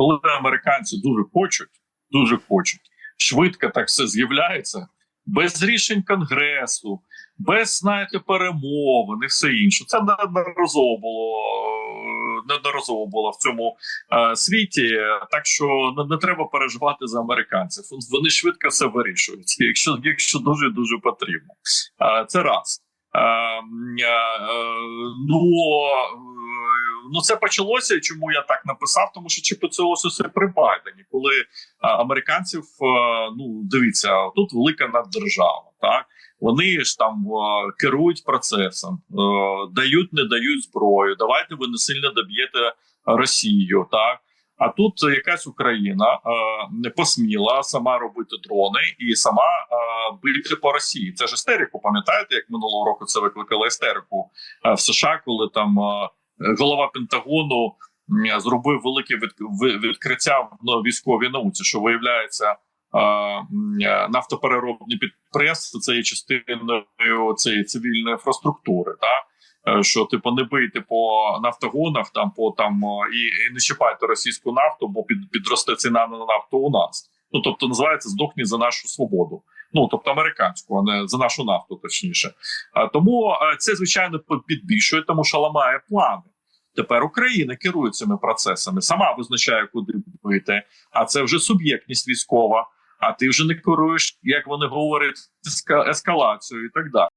коли американці дуже хочуть, дуже хочуть, швидко так все з'являється, без рішень конгресу, без знаєте, перемовин і все інше. Це неодноразово було неодноразово було в цьому е, світі. Так що не, не треба переживати за американців. Вони швидко все вирішують, якщо якщо дуже дуже потрібно. Е, це раз. Е, е, е, ну, ну це почалося. Чому я так написав? Тому що чи почалося все при Байдені, коли американців ну дивіться, тут велика наддержава, так вони ж там е, керують процесом, е, дають, не дають зброю. Давайте ви не сильно доб'єте Росію, так. А тут якась Україна е, не посміла сама робити дрони і сама е, бити по Росії. Це ж істерику. Пам'ятаєте, як минулого року це викликало істерику е, в США, коли там голова Пентагону зробив велике відкриття в військовій науці, що виявляється. Нафтопереробні підприємства це є частиною цієї цивільної інфраструктури, так Е, що типу не бийте по нафтогонах, там по там і, і не чіпайте російську нафту, бо під підросте ціна на нафту у нас. Ну тобто називається здохні за нашу свободу. Ну тобто американську, а не за нашу нафту, точніше. Тому це звичайно підбільшує, тому що ламає плани. Тепер Україна керує цими процесами, сама визначає, куди бити. А це вже суб'єктність військова. А ти вже не керуєш, як вони говорять, еска- ескалацією і так далі.